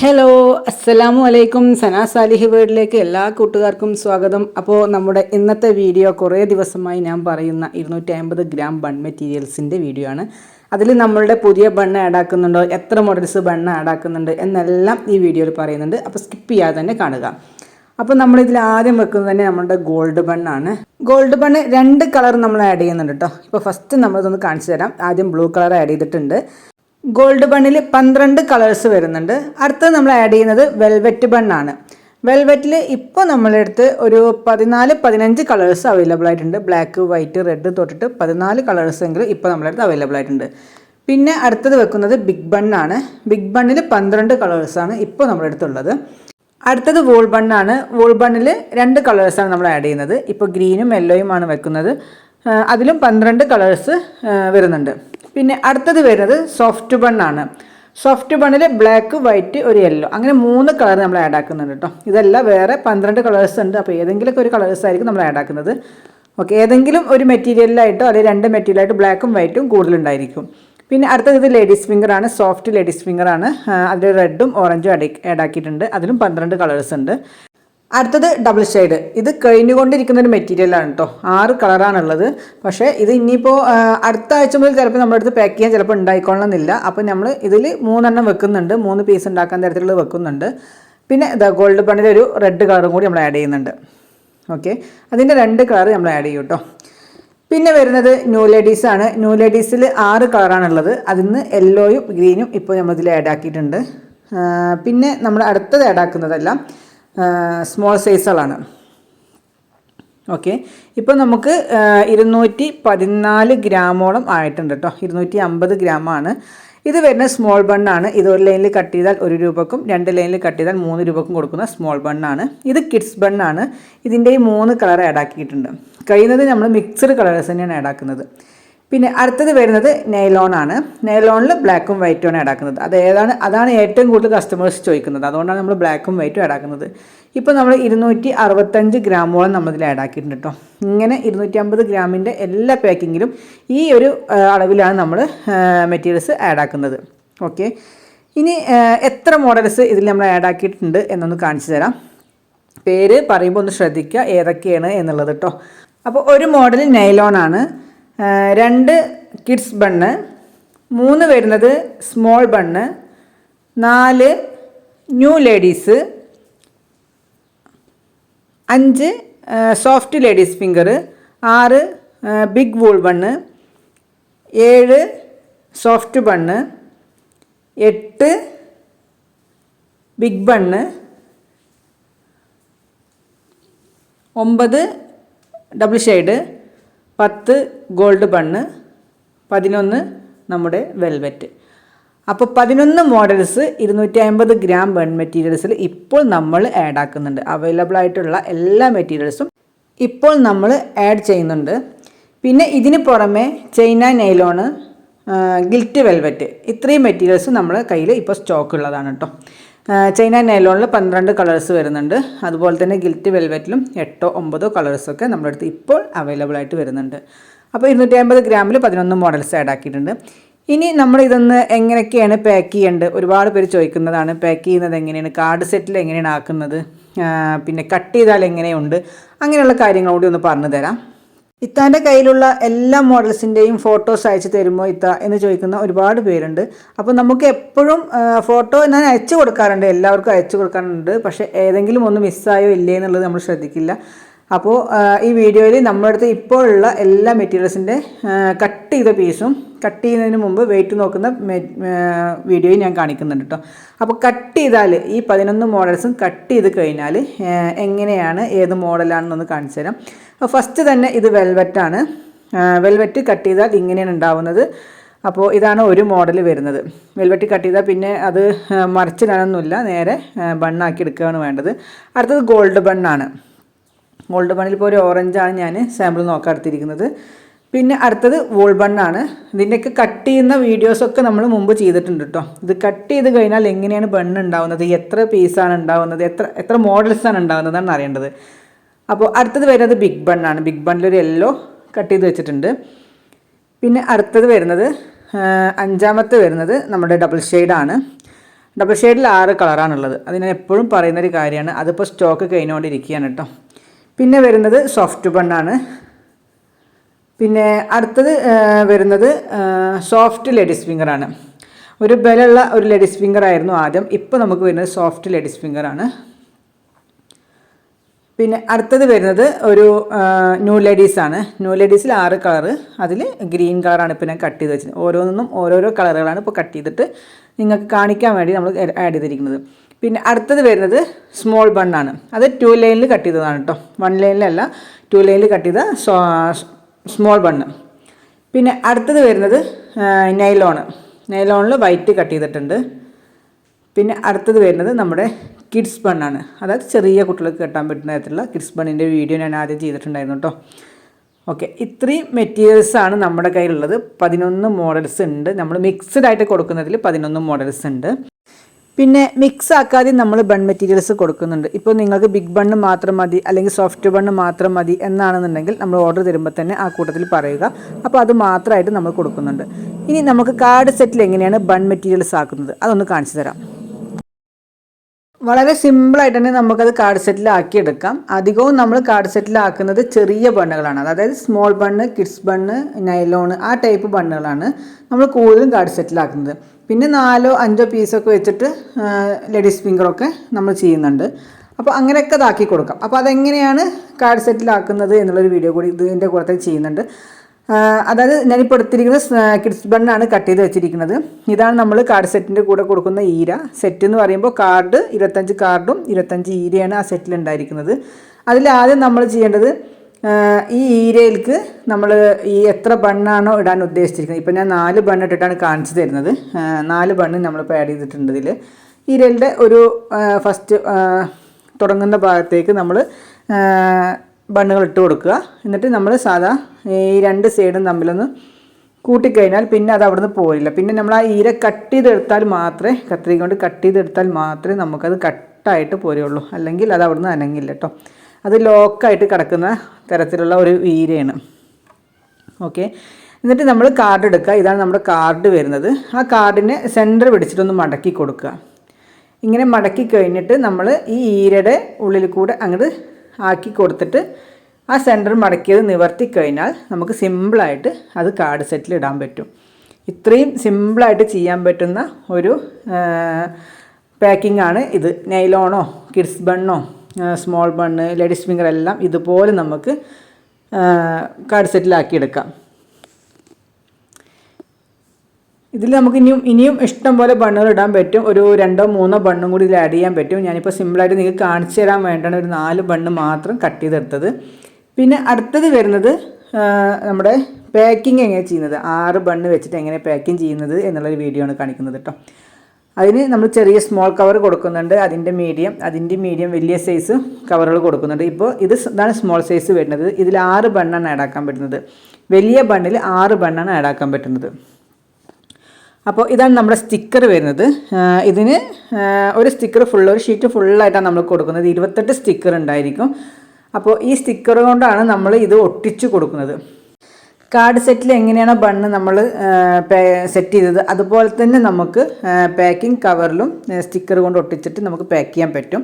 Hello അസ്സലാമു അലൈക്കും സന Salih വേർഡിലേക്ക് എല്ലാ കൂട്ടുകാർക്കും സ്വാഗതം. അപ്പോൾ നമ്മുടെ ഇന്നത്തെ വീഡിയോ കുറേ ദിവസമായി ഞാൻ പറയുന്ന ഇരുന്നൂറ്റി അമ്പത് ഗ്രാം ബൺ മെറ്റീരിയൽസിന്റെ വീഡിയോ ആണ്. അതിൽ നമ്മളുടെ പുതിയ ബണ്ണ് ആഡ് ആക്കുന്നുണ്ടോ എത്ര മോഡൽസ് ബണ്ണ് ആഡ് ആക്കുന്നുണ്ട് എന്നെല്ലാം ഈ വീഡിയോയിൽ പറയുന്നുണ്ട്. അപ്പോൾ സ്കിപ്പ് ചെയ്യാതെ തന്നെ കാണുക. അപ്പോൾ നമ്മളിതിൽ ആദ്യം വെക്കുന്നത് തന്നെ നമ്മുടെ ഗോൾഡ് ബണ്ണാണ് ഗോൾഡ് ബണ്ണ് രണ്ട് കളർ നമ്മൾ ആഡ് ചെയ്യുന്നുണ്ട് കേട്ടോ ഇപ്പോൾ ഫസ്റ്റ് നമ്മളിതൊന്ന് കാണിച്ചു തരാം. ആദ്യം ബ്ലൂ കളർ ആഡ് ചെയ്തിട്ടുണ്ട്. ഗോൾഡ് ബണ്ണിൽ പന്ത്രണ്ട് കളേഴ്സ് വരുന്നുണ്ട്. അടുത്തത് നമ്മൾ ആഡ് ചെയ്യുന്നത് വെൽവെറ്റ് ബണ്ണാണ് വെൽവെറ്റിൽ ഇപ്പോൾ നമ്മളെടുത്ത് ഒരു പതിനാല് പതിനഞ്ച് കളേഴ്സ് അവൈലബിൾ ആയിട്ടുണ്ട്. ബ്ലാക്ക് വൈറ്റ് റെഡ് തൊട്ടിട്ട് പതിനാല് കളേഴ്സ് എങ്കിലും ഇപ്പോൾ നമ്മളെ അടുത്ത് അവൈലബിൾ ആയിട്ടുണ്ട്. പിന്നെ അടുത്തത് വെക്കുന്നത് ബിഗ് ബണ്ണാണ് ബിഗ് ബണ്ണിൽ പന്ത്രണ്ട് കളേഴ്സാണ് ഇപ്പോൾ നമ്മുടെ അടുത്തുള്ളത് അടുത്തത് വോൾ ബണ്ണാണ് വോൾ ബണ്ണിൽ രണ്ട് കളേഴ്സാണ് നമ്മൾ ആഡ് ചെയ്യുന്നത്. ഇപ്പോൾ ഗ്രീനും യെല്ലോയും ആണ് വെക്കുന്നത്. അതിലും പന്ത്രണ്ട് കളേഴ്സ് വരുന്നുണ്ട്. പിന്നെ അടുത്തത് വരുന്നത് സോഫ്റ്റ് ബണ്ണാണ് സോഫ്റ്റ് ബണ്ണിൽ ബ്ലാക്ക് വൈറ്റ് ഒരു യെല്ലോ അങ്ങനെ മൂന്ന് കളർ നമ്മൾ ആഡ് ആക്കുന്നുണ്ട് കേട്ടോ ഇതല്ല വേറെ പന്ത്രണ്ട് കളേഴ്സ് ഉണ്ട്. അപ്പോൾ ഏതെങ്കിലുമൊക്കെ ഒരു കളേഴ്സ് ആയിരിക്കും നമ്മൾ ആഡ് ആക്കുന്നത്. ഓക്കെ ഏതെങ്കിലും ഒരു മെറ്റീരിയലിലായിട്ടോ അല്ലെങ്കിൽ രണ്ട് മെറ്റീരിയലായിട്ട് ബ്ലാക്കും വൈറ്റും കൂടുതലുണ്ടായിരിക്കും പിന്നെ അടുത്തത് ഇത് ലേഡീസ് ഫിംഗർ ആണ്. സോഫ്റ്റ് ലേഡീസ് ഫിംഗർ ആണ്. അതിൽ റെഡും ഓറഞ്ചും ആഡ് ആക്കിയിട്ടുണ്ട്. അതിലും പന്ത്രണ്ട് കളേഴ്സ് ഉണ്ട്. അടുത്തത് ഡബിൾ ഷെയ്ഡ് ഇത് കഴിഞ്ഞുകൊണ്ടിരിക്കുന്ന ഒരു മെറ്റീരിയലാണ് കേട്ടോ ആറ് കളറാണുള്ളത് പക്ഷേ ഇത് ഇനിയിപ്പോൾ അടുത്ത ആഴ്ച മുതൽ ചിലപ്പോൾ നമ്മുടെ അടുത്ത് പാക്ക് ചെയ്യാൻ ചിലപ്പോൾ ഉണ്ടായിക്കൊള്ളണമെന്നില്ല. അപ്പോൾ നമ്മൾ ഇതിൽ മൂന്നെണ്ണം വെക്കുന്നുണ്ട്. മൂന്ന് പീസ് ഉണ്ടാക്കാൻ തരത്തിലുള്ളത് വെക്കുന്നുണ്ട്. പിന്നെ ഇതാ ഗോൾഡ് ബണ്ണിൽ ഒരു റെഡ് കളറും കൂടി നമ്മൾ ആഡ് ചെയ്യുന്നുണ്ട്. ഓക്കെ അതിന്റെ രണ്ട് കളർ നമ്മൾ ആഡ് ചെയ്യും കേട്ടോ പിന്നെ വരുന്നത് ന്യൂ ലേഡീസ് ആണ്. ന്യൂ ലേഡീസിൽ ആറ് കളറാണുള്ളത് അതിൽ നിന്ന് യെല്ലോയും ഗ്രീനും ഇപ്പോൾ നമ്മളിതിൽ ആഡ് ആക്കിയിട്ടുണ്ട്. പിന്നെ നമ്മൾ അടുത്തത് ആഡ് ആക്കുന്നതെല്ലാം സ്മോൾ സൈസുകളാണ് ഓക്കെ ഇപ്പോൾ നമുക്ക് ഇരുന്നൂറ്റി പതിനാല് ഗ്രാമോളം ആയിട്ടുണ്ട് കേട്ടോ ഇരുന്നൂറ്റി അമ്പത് ഗ്രാമാണ്. ഇത് വരുന്ന സ്മോൾ ബണ്ണാണ് ഇത് ഒരു ലൈനിൽ കട്ട് ചെയ്താൽ ഒരു രൂപക്കും രണ്ട് ലൈനിൽ കട്ട് ചെയ്താൽ മൂന്ന് രൂപക്കും കൊടുക്കുന്ന സ്മോൾ ബണ്ണാണ് ഇത് കിഡ്സ് ബണ്ണാണ് ഇതിന്റെ ഈ മൂന്ന് കളർ ആഡ് ആക്കിയിട്ടുണ്ട്. കഴിയുന്നത് നമ്മൾ മിക്സഡ് കളേഴ്സ് തന്നെയാണ് ആഡ് ആക്കുന്നത്. പിന്നെ അടുത്തത് വരുന്നത് നെയ്ലോൺ ആണ്. നെയ്ലോണിൽ ബ്ലാക്കും വൈറ്റും ആണ് ഇടാക്കുന്നത് അത് ഏതാണ്? അതാണ് ഏറ്റവും കൂടുതൽ കസ്റ്റമേഴ്സ് ചോദിക്കുന്നത്. അതുകൊണ്ടാണ് നമ്മൾ ബ്ലാക്കും വൈറ്റും ഇടാക്കുന്നത് ഇപ്പോൾ നമ്മൾ ഇരുന്നൂറ്റി അറുപത്തഞ്ച് ഗ്രാമോളം നമ്മളിതിൽ ആഡ് ആക്കിയിട്ടുണ്ട് കേട്ടോ ഇങ്ങനെ ഇരുന്നൂറ്റി അമ്പത് ഗ്രാമിന്റെ എല്ലാ പാക്കിങ്ങിലും ഈ ഒരു അളവിലാണ് നമ്മൾ മെറ്റീരിയൽസ് ആഡ് ആക്കുന്നത്. ഓക്കെ ഇനി എത്ര മോഡൽസ് ഇതിൽ നമ്മൾ ആഡ് ആക്കിയിട്ടുണ്ട് എന്നൊന്ന് കാണിച്ചു തരാം. പേര് പറയുമ്പോൾ ഒന്ന് ശ്രദ്ധിക്കുക ഏതൊക്കെയാണ് എന്നുള്ളത് കേട്ടോ അപ്പോൾ ഒരു മോഡൽ നൈലോൺ ആണ്. രണ്ട് കിഡ്സ് ബണ്ണ് മൂന്ന് വരുന്നത് സ്മോൾ ബണ്ണ് നാല് ന്യൂ ലേഡീസ് അഞ്ച് സോഫ്റ്റ് ലേഡീസ് ഫിംഗർ ആറ് ബിഗ് വൂൾ ബണ്ണ് ഏഴ് സോഫ്റ്റ് ബണ്ണ് എട്ട് ബിഗ് ബണ്ണ് ഒമ്പത് ഡബിൾ ഷെയ്ഡ് പത്ത് ഗോൾഡ് ബണ്ണ് പതിനൊന്ന് നമ്മുടെ വെൽവെറ്റ് അപ്പോൾ പതിനൊന്ന് മോഡൽസ് ഇരുന്നൂറ്റി അമ്പത് ഗ്രാം ബൺ മെറ്റീരിയൽസിൽ ഇപ്പോൾ നമ്മൾ ആഡ് ആക്കുന്നുണ്ട്. അവൈലബിൾ ആയിട്ടുള്ള എല്ലാ മെറ്റീരിയൽസും ഇപ്പോൾ നമ്മൾ ആഡ് ചെയ്യുന്നുണ്ട്. പിന്നെ ഇതിന് പുറമെ ചൈന നൈലോണ് ഗിൽറ്റ് വെൽവെറ്റ് ഇത്രയും മെറ്റീരിയൽസ് നമ്മൾ കയ്യിൽ ഇപ്പോൾ സ്റ്റോക്ക് ഉള്ളതാണ് കേട്ടോ ചൈന നൈലോണിൽ പന്ത്രണ്ട് കളേഴ്സ് വരുന്നുണ്ട്. അതുപോലെ തന്നെ ഗിൽറ്റ് വെൽവെറ്റിലും എട്ടോ ഒമ്പതോ കളേഴ്സൊക്കെ നമ്മുടെ അടുത്ത് ഇപ്പോൾ അവൈലബിൾ ആയിട്ട് വരുന്നുണ്ട്. അപ്പോൾ ഇരുന്നൂറ്റി അമ്പത് ഗ്രാമിൽ പതിനൊന്ന് മോഡൽസ് ആഡ് ആക്കിയിട്ടുണ്ട്. ഇനി നമ്മൾ ഇതൊന്ന് എങ്ങനെയൊക്കെയാണ് പാക്ക് ചെയ്യേണ്ടത്? ഒരുപാട് പേര് ചോദിക്കുന്നതാണ് പാക്ക് ചെയ്യുന്നത് എങ്ങനെയാണ്? കാർഡ് സെറ്റിൽ എങ്ങനെയാണ് ആക്കുന്നത്? പിന്നെ കട്ട് ചെയ്താൽ എങ്ങനെയുണ്ട്? അങ്ങനെയുള്ള കാര്യങ്ങൾ കൂടി ഒന്ന് പറഞ്ഞു തരാം. ഇത്താന്റെ കയ്യിലുള്ള എല്ലാ മോഡൽസിന്റെയും ഫോട്ടോസ് അയച്ചു തരുമോ ഇത്ത എന്ന് ചോദിക്കുന്ന ഒരുപാട് പേരുണ്ട്. അപ്പോൾ നമുക്ക് എപ്പോഴും ഫോട്ടോ ഞാൻ അയച്ചു കൊടുക്കാറുണ്ട് എല്ലാവർക്കും അയച്ചു കൊടുക്കാറുണ്ട്. പക്ഷേ ഏതെങ്കിലും ഒന്ന് മിസ്സായോ ഇല്ലേ എന്നുള്ളത് നമ്മൾ ശ്രദ്ധിക്കില്ല. അപ്പോൾ ഈ വീഡിയോയിൽ നമ്മുടെ അടുത്ത് ഇപ്പോഴുള്ള എല്ലാ മെറ്റീരിയൽസിന്റെ കട്ട് ചെയ്ത പീസും കട്ട് ചെയ്യുന്നതിന് മുമ്പ് വെയിറ്റ് നോക്കുന്ന വീഡിയോയും ഞാൻ കാണിക്കുന്നുണ്ട് കേട്ടോ അപ്പോൾ കട്ട് ചെയ്താൽ ഈ പതിനൊന്ന് മോഡൽസും കട്ട് ചെയ്ത് കഴിഞ്ഞാൽ എങ്ങനെയാണ് ഏത് മോഡലാണെന്നൊന്ന് കാണിച്ചു തരാം. അപ്പോൾ ഫസ്റ്റ് തന്നെ ഇത് വെൽവെറ്റാണ് വെൽവെറ്റ് കട്ട് ചെയ്താൽ ഇങ്ങനെയാണ് ഉണ്ടാവുന്നത്. അപ്പോൾ ഇതാണ് ഒരു മോഡൽ വരുന്നത്. വെൽവെറ്റ് കട്ട് ചെയ്താൽ പിന്നെ അത് മറിച്ചിടാനൊന്നുമില്ല നേരെ ബണ്ണാക്കി എടുക്കുകയാണ് വേണ്ടത്. അടുത്തത് ഗോൾഡ് ബണ്ണാണ് ഗോൾഡ് ബണ്ണിൽ ഇപ്പോൾ ഒരു ഓറഞ്ചാണ് ഞാൻ സാമ്പിൾ നോക്കാൻ എടുത്തിരിക്കുന്നത്. പിന്നെ അടുത്തത് വോൾ ബണ്ണാണ് ഇതിന്റെയൊക്കെ കട്ട് ചെയ്യുന്ന വീഡിയോസൊക്കെ നമ്മൾ മുമ്പ് ചെയ്തിട്ടുണ്ട് കേട്ടോ. ഇത് കട്ട് ചെയ്ത് കഴിഞ്ഞാൽ എങ്ങനെയാണ് ബണ്ണ് ഉണ്ടാവുന്നത്? എത്ര പീസാണ് ഉണ്ടാവുന്നത്? എത്ര എത്ര മോഡൽസാണ് ഉണ്ടാവുന്നതെന്നാണ് അറിയേണ്ടത്. അപ്പോൾ അടുത്തത് വരുന്നത് ബിഗ് ബണ്ണാണ് ബിഗ് ബണ്ണിലൊരു യെല്ലോ കട്ട് ചെയ്ത് വെച്ചിട്ടുണ്ട്. പിന്നെ അടുത്തത് വരുന്നത് അഞ്ചാമത്തെ വരുന്നത് നമ്മുടെ ഡബിൾ ഷെയ്ഡാണ് ഡബിൾ ഷെയ്ഡിൽ ആറ് കളറാണുള്ളത് അത് ഞാൻ എപ്പോഴും പറയുന്നൊരു കാര്യമാണ്. അതിപ്പോൾ സ്റ്റോക്ക് കഴിഞ്ഞുകൊണ്ടിരിക്കുകയാണ് കേട്ടോ. പിന്നെ വരുന്നത് സോഫ്റ്റ് ബണ്ണാണ് പിന്നെ അടുത്തത് വരുന്നത് സോഫ്റ്റ് ലേഡീസ് ഫിംഗറാണ് ഒരു ബലമുള്ള ഒരു ലേഡീസ് ഫിംഗർ ആയിരുന്നു ആദ്യം. ഇപ്പോൾ നമുക്ക് വരുന്നത് സോഫ്റ്റ് ലേഡീസ് ഫിംഗറാണ് പിന്നെ അടുത്തത് വരുന്നത് ഒരു ന്യൂ ലേഡീസാണ് ന്യൂ ലേഡീസിൽ ആറ് കളർ അതിൽ ഗ്രീൻ കളറാണ് ഇപ്പോൾ ഞാൻ കട്ട് ചെയ്ത് വെച്ചത് ഓരോന്നും ഓരോരോ കളറുകളാണ് ഇപ്പോൾ കട്ട് ചെയ്തിട്ട് നിങ്ങൾക്ക് കാണിക്കാൻ വേണ്ടി നമ്മൾ ആഡ് ചെയ്തിരിക്കുന്നത്. പിന്നെ അടുത്തത് വരുന്നത് സ്മോൾ ബണ്ണാണ് അത് ടു ലൈനിൽ കട്ട് ചെയ്തതാണ് കേട്ടോ വൺ ലൈനിലല്ല ടു ലൈനിൽ കട്ട് ചെയ്ത സ്മോൾ ബണ്ണ് പിന്നെ അടുത്തത് വരുന്നത് നൈലോണ് നൈലോണിൽ വൈറ്റ് കട്ട് ചെയ്തിട്ടുണ്ട്. പിന്നെ അടുത്തത് വരുന്നത് നമ്മുടെ കിഡ്സ് ബണ്ണാണ് അതായത് ചെറിയ കുട്ടികൾക്ക് കെട്ടാൻ പറ്റുന്ന തരത്തിലുള്ള കിഡ്സ് ബണ്ണിന്റെ വീഡിയോ ഞാൻ ആദ്യം ചെയ്തിട്ടുണ്ടായിരുന്നു കേട്ടോ ഓക്കെ ഇത്രയും മെറ്റീരിയൽസ് ആണ് നമ്മുടെ കയ്യിലുള്ളത്. പതിനൊന്ന് മോഡൽസ് ഉണ്ട്. നമ്മൾ മിക്സ്ഡ് ആയിട്ട് കൊടുക്കുന്നതിൽ പതിനൊന്ന് മോഡൽസ് ഉണ്ട്. പിന്നെ മിക്സ് ആക്കാതെ നമ്മൾ ബൺ മെറ്റീരിയൽസ് കൊടുക്കുന്നുണ്ട്. ഇപ്പോൾ നിങ്ങൾക്ക് ബിഗ് ബണ്ണ് മാത്രം മതി അല്ലെങ്കിൽ സോഫ്റ്റ് ബണ്ണ് മാത്രം മതി എന്നാണെന്നുണ്ടെങ്കിൽ നമ്മൾ ഓർഡർ തരുമ്പോൾ തന്നെ ആ കൂട്ടത്തിൽ പറയുക. അപ്പോൾ അത് മാത്രമായിട്ട് നമ്മൾ കൊടുക്കുന്നുണ്ട്. ഇനി നമുക്ക് കാർഡ് സെറ്റിൽ എങ്ങനെയാണ് ബൺ മെറ്റീരിയൽസ് ആക്കുന്നത്? അതൊന്ന് കാണിച്ചു തരാം. വളരെ സിമ്പിളായിട്ട് തന്നെ നമുക്കത് കാർഡ് സെറ്റിലാക്കി എടുക്കാം. അധികവും നമ്മൾ കാർഡ് സെറ്റിലാക്കുന്നത് ചെറിയ ബണ്ണുകളാണ് അതായത് small bun kids bun nylon ആ ടൈപ്പ് ബണ്ണുകളാണ് നമ്മൾ കൂടുതലും കാർഡ് സെറ്റിലാക്കുന്നത് പിന്നെ നാലോ അഞ്ചോ പീസൊക്കെ വെച്ചിട്ട് ലേഡീസ് ഫിംഗറൊക്കെ നമ്മൾ ചെയ്യുന്നുണ്ട്. അപ്പോൾ അങ്ങനെയൊക്കെ ഇതാക്കി കൊടുക്കാം. അപ്പോൾ അതെങ്ങനെയാണ് കാർഡ് സെറ്റിലാക്കുന്നത് എന്നുള്ളൊരു വീഡിയോ കൂടി ഇതിന്റെ കൂടെ ചെയ്യുന്നുണ്ട്. അതായത് ഞാനിപ്പോൾ എടുത്തിരിക്കുന്നത് കിഡ്സ് ബണ്ണാണ് കട്ട് ചെയ്ത് വെച്ചിരിക്കുന്നത്. ഇതാണ് നമ്മൾ കാർഡ് സെറ്റിന്റെ കൂടെ കൊടുക്കുന്ന ഈര. സെറ്റ് എന്ന് പറയുമ്പോൾ കാർഡ് ഇരുപത്തഞ്ച് കാർഡും ഇരുപത്തഞ്ച് ഈരയാണ് ആ സെറ്റിൽ ഉണ്ടായിരിക്കുന്നത്. അതിൽ ആദ്യം നമ്മൾ ചെയ്യേണ്ടത് ഈ ഈരയിലേക്ക് നമ്മൾ ഈ എത്ര ബണ്ണാണോ ഇടാൻ ഉദ്ദേശിച്ചിരിക്കുന്നത്? ഇപ്പോൾ ഞാൻ നാല് ബണ്ണ് ഇട്ടിട്ടാണ് കാണിച്ചു തരുന്നത്. നാല് ബണ്ണ് നമ്മളിപ്പോൾ ആഡ് ചെയ്തിട്ടുണ്ട് ഇതിൽ ഈരലിന്റെ ഒരു ഫസ്റ്റ് തുടങ്ങുന്ന ഭാഗത്തേക്ക് നമ്മൾ ബണ്ണുകൾ ഇട്ട് കൊടുക്കുക. എന്നിട്ട് നമ്മൾ സാധാ ഈ രണ്ട് സൈഡും തമ്മിലൊന്ന് കൂട്ടിക്കഴിഞ്ഞാൽ പിന്നെ അത് അവിടുന്ന് പോരില്ല. പിന്നെ നമ്മൾ ആ ഈര കട്ട് ചെയ്തെടുത്താൽ മാത്രമേ കത്രിക കൊണ്ട് കട്ട് ചെയ്തെടുത്താൽ മാത്രമേ നമുക്കത് കട്ടായിട്ട് പോരുള്ളൂ അല്ലെങ്കിൽ അത് അവിടുന്ന് അനങ്ങില്ല കേട്ടോ അത് ലോക്കായിട്ട് കിടക്കുന്ന തരത്തിലുള്ള ഒരു വീരയാണ്. ഓക്കെ എന്നിട്ട് നമ്മൾ കാർഡ് എടുക്കുക. ഇതാണ് നമ്മുടെ കാർഡ് വരുന്നത്. ആ കാർഡിനെ സെന്റർ പിടിച്ചിട്ടൊന്ന് മടക്കി കൊടുക്കുക. ഇങ്ങനെ മടക്കി കഴിഞ്ഞിട്ട് നമ്മൾ ഈ ഈരയുടെ ഉള്ളിൽ കൂടെ അങ്ങോട്ട് ആക്കി കൊടുത്തിട്ട് ആ സെന്റർ മടക്കിയത് നിവർത്തി കഴിഞ്ഞാൽ നമുക്ക് സിമ്പിളായിട്ട് അത് കാർഡ് സെറ്റിൽ ഇടാൻ പറ്റും. ഇത്രയും സിമ്പിളായിട്ട് ചെയ്യാൻ പറ്റുന്ന ഒരു പാക്കിംഗ് ആണ് ഇത്. നൈലോണോ കിഡ്സ് ബണ്ണോ സ്മോൾ ബണ്ണ് ലേഡീസ് ഫിംഗർ എല്ലാം ഇതുപോലെ നമുക്ക് കാർഡ് സെറ്റിലാക്കി എടുക്കാം ഇതിൽ നമുക്ക് ഇനിയും ഇനിയും ഇഷ്ടം പോലെ ബണ്ണുകൾ ഇടാൻ പറ്റും. ഒരു രണ്ടോ മൂന്നോ ബണ്ണും കൂടി ഇതിൽ ആഡ് ചെയ്യാൻ പറ്റും. ഞാനിപ്പോൾ സിമ്പിളായിട്ട് നിങ്ങൾക്ക് കാണിച്ചു തരാൻ വേണ്ടിയാണ് ഒരു നാല് ബണ്ണ് മാത്രം കട്ട് ചെയ്തെടുത്തത്. പിന്നെ അടുത്തത് വരുന്നത് നമ്മുടെ പാക്കിംഗ് എങ്ങനെ ചെയ്യുന്നത്? ആറ് ബണ്ണ് വെച്ചിട്ട് എങ്ങനെ പാക്കിംഗ് ചെയ്യുന്നത് എന്നുള്ളൊരു വീഡിയോ ആണ് കാണിക്കുന്നത് കേട്ടോ. അതിന് നമ്മൾ ചെറിയ സ്മോൾ കവർ കൊടുക്കുന്നുണ്ട്. അതിന്റെ മീഡിയം അതിന്റെ മീഡിയം വലിയ സൈസ് കവറുകൾ കൊടുക്കുന്നുണ്ട്. ഇപ്പോൾ ഇത് ഇതാണ് സ്മോൾ സൈസ് വരുന്നത്. ഇതിൽ ആറ് ബണ്ണാണ് ആഡ് ആക്കാൻ പറ്റുന്നത്. വലിയ ബണ്ണിൽ ആറ് ബണ്ണാണ് ആഡ് ആക്കാൻ പറ്റുന്നത്. അപ്പോൾ ഇതാണ് നമ്മുടെ സ്റ്റിക്കർ വരുന്നത്. ഇതിന് ഒരു സ്റ്റിക്കർ ഫുൾ ഒരു ഷീറ്റ് ഫുള്ളായിട്ടാണ് നമ്മൾ കൊടുക്കുന്നത്. ഇരുപത്തെട്ട് സ്റ്റിക്കർ ഉണ്ടായിരിക്കും. അപ്പോൾ ഈ സ്റ്റിക്കർ കൊണ്ടാണ് നമ്മൾ ഇത് ഒട്ടിച്ച് കൊടുക്കുന്നത്. കാർഡ് സെറ്റിൽ എങ്ങനെയാണോ ബണ്ണ് നമ്മൾ സെറ്റ് ചെയ്തത് അതുപോലെ തന്നെ നമുക്ക് പാക്കിംഗ് കവറിലും സ്റ്റിക്കർ കൊണ്ട് ഒട്ടിച്ചിട്ട് നമുക്ക് പാക്ക് ചെയ്യാൻ പറ്റും.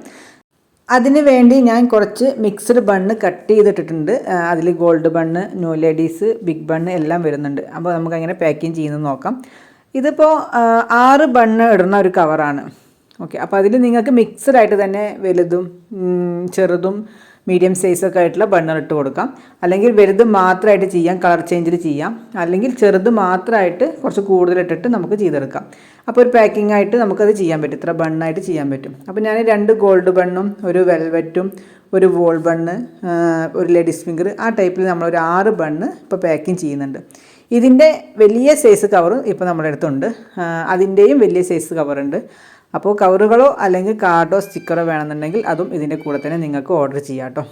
അതിന് വേണ്ടി ഞാൻ കുറച്ച് മിക്സ്ഡ് ബണ്ണ് കട്ട് ചെയ്തിട്ടിട്ടുണ്ട്. അതിൽ gold bun new ladies big bun എല്ലാം വരുന്നുണ്ട്. അപ്പോൾ നമുക്ക് അങ്ങനെ പാക്കിങ് ചെയ്യുന്നത് നോക്കാം. ഇതിപ്പോൾ ആറ് ബണ്ണ് ഇടുന്ന ഒരു കവറാണ് ഓക്കെ അപ്പോൾ അതിൽ നിങ്ങൾക്ക് മിക്സ്ഡ് ആയിട്ട് തന്നെ വലുതും ചെറുതും മീഡിയം സൈസൊക്കെ ആയിട്ടുള്ള ബണ്ണർ ഇട്ട് കൊടുക്കാം. അല്ലെങ്കിൽ വലുത് മാത്രമായിട്ട് ചെയ്യാം കളർ ചേഞ്ചിൽ ചെയ്യാം. അല്ലെങ്കിൽ ചെറുത് മാത്രമായിട്ട് കുറച്ച് കൂടുതലിട്ടിട്ട് നമുക്ക് ചെയ്തെടുക്കാം. അപ്പോൾ ഒരു പാക്കിംഗ് ആയിട്ട് നമുക്കത് ചെയ്യാൻ പറ്റും. ഇത്ര ബണ്ണായിട്ട് ചെയ്യാൻ പറ്റും. അപ്പോൾ ഞാൻ രണ്ട് ഗോൾഡ് ബണ്ണും ഒരു വെൽവെറ്റും ഒരു വോൾ ബണ്ണ് ഒരു ലേഡീസ് ഫിംഗർ ആ ടൈപ്പിൽ നമ്മളൊരു ആറ് ബണ്ണ് ഇപ്പോൾ പാക്കിംഗ് ചെയ്യുന്നുണ്ട്. ഇതിന്റെ വലിയ സൈസ് കവറും ഇപ്പോൾ നമ്മുടെ അടുത്തുണ്ട്. അതിന്റെയും വലിയ സൈസ് കവറുണ്ട് അപ്പോൾ കവറുകളോ അല്ലെങ്കിൽ കാർഡോ സ്റ്റിക്കറോ വേണമെന്നുണ്ടെങ്കിൽ അതും ഇതിന്റെ കൂടെ തന്നെ നിങ്ങൾക്ക് ഓർഡർ ചെയ്യാം കേട്ടോ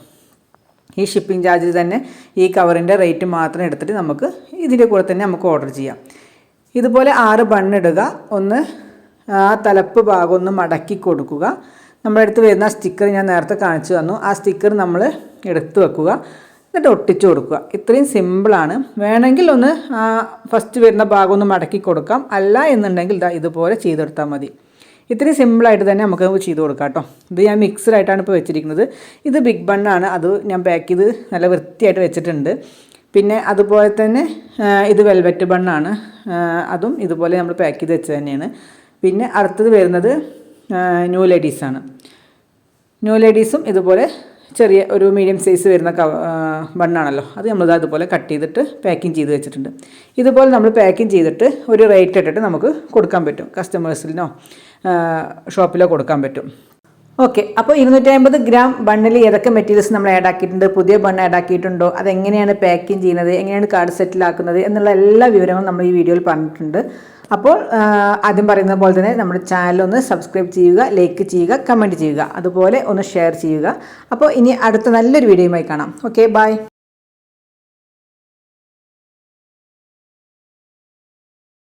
ഈ ഷിപ്പിംഗ് ചാർജിൽ തന്നെ ഈ കവറിന്റെ റേറ്റ് മാത്രം എടുത്തിട്ട് നമുക്ക് ഇതിന്റെ കൂടെ തന്നെ നമുക്ക് ഓർഡർ ചെയ്യാം. ഇതുപോലെ ആറ് ബണ്ണിടുക ഒന്ന് ആ തലപ്പ് ഭാഗം ഒന്ന് മടക്കി കൊടുക്കുക. നമ്മുടെ അടുത്ത് വരുന്ന സ്റ്റിക്കർ ഞാൻ നേരത്തെ കാണിച്ചു തന്നു. ആ സ്റ്റിക്കർ നമ്മൾ എടുത്തു വെക്കുക. എന്നിട്ട് ഒട്ടിച്ചു കൊടുക്കുക. ഇത്രയും സിമ്പിളാണ് വേണമെങ്കിൽ ഒന്ന് ഫസ്റ്റ് വരുന്ന ഭാഗം ഒന്ന് മടക്കി കൊടുക്കാം. അല്ല എന്നുണ്ടെങ്കിൽ ഇതാ ഇതുപോലെ ചെയ്തെടുത്താൽ മതി. ഇത്രയും സിമ്പിളായിട്ട് തന്നെ നമുക്ക് ചെയ്ത് കൊടുക്കാം കേട്ടോ. ഇത് ഞാൻ മിക്സ്ഡ് ആയിട്ടാണ് ഇപ്പോൾ വെച്ചിരിക്കുന്നത്. ഇത് ബിഗ് ബണ്ണാണ് അത് ഞാൻ പാക്ക് ചെയ്ത് നല്ല വൃത്തിയായിട്ട് വെച്ചിട്ടുണ്ട്. പിന്നെ അതുപോലെ തന്നെ ഇത് വെൽവെറ്റ് ബണ്ണാണ് അതും ഇതുപോലെ നമ്മൾ പാക്ക് ചെയ്ത് വെച്ചത് തന്നെയാണ്. പിന്നെ അടുത്തത് വരുന്നത് ന്യൂ ലേഡീസാണ് ന്യൂ ലേഡീസും ഇതുപോലെ ചെറിയ ഒരു മീഡിയം സൈസ് വരുന്ന കവ ബണ്ണാണല്ലോ അത് നമ്മളിത് അതുപോലെ കട്ട് ചെയ്തിട്ട് പാക്കിംഗ് ചെയ്ത് വെച്ചിട്ടുണ്ട്. ഇതുപോലെ നമ്മൾ പാക്കിംഗ് ചെയ്തിട്ട് ഒരു റേറ്റ് ഇട്ടിട്ട് നമുക്ക് കൊടുക്കാൻ പറ്റും. കസ്റ്റമേഴ്സിനോ ഷോപ്പിലോ കൊടുക്കാൻ പറ്റും. ഓക്കെ അപ്പോൾ ഇരുന്നൂറ്റി അമ്പത് ഗ്രാം ബണ്ണിൽ ഏതൊക്കെ മെറ്റീരിയൽസ് നമ്മൾ ആഡ് ആക്കിയിട്ടുണ്ട്? പുതിയ ബണ്ണ് ആഡ് ആക്കിയിട്ടുണ്ടോ? അതെങ്ങനെയാണ് പാക്കിംഗ് ചെയ്യുന്നത്? എങ്ങനെയാണ് കാർഡ് സെറ്റിലാക്കുന്നത് എന്നുള്ള എല്ലാ വിവരങ്ങളും നമ്മൾ ഈ വീഡിയോയിൽ പറഞ്ഞിട്ടുണ്ട്. അപ്പോൾ ആദ്യം പറയുന്ന പോലെ തന്നെ നമ്മുടെ ചാനൽ ഒന്ന് സബ്സ്ക്രൈബ് ചെയ്യുക ലൈക്ക് ചെയ്യുക കമന്റ് ചെയ്യുക. അതുപോലെ ഒന്ന് ഷെയർ ചെയ്യുക. അപ്പോൾ ഇനി അടുത്ത നല്ലൊരു വീഡിയോയുമായി കാണാം. Okay bye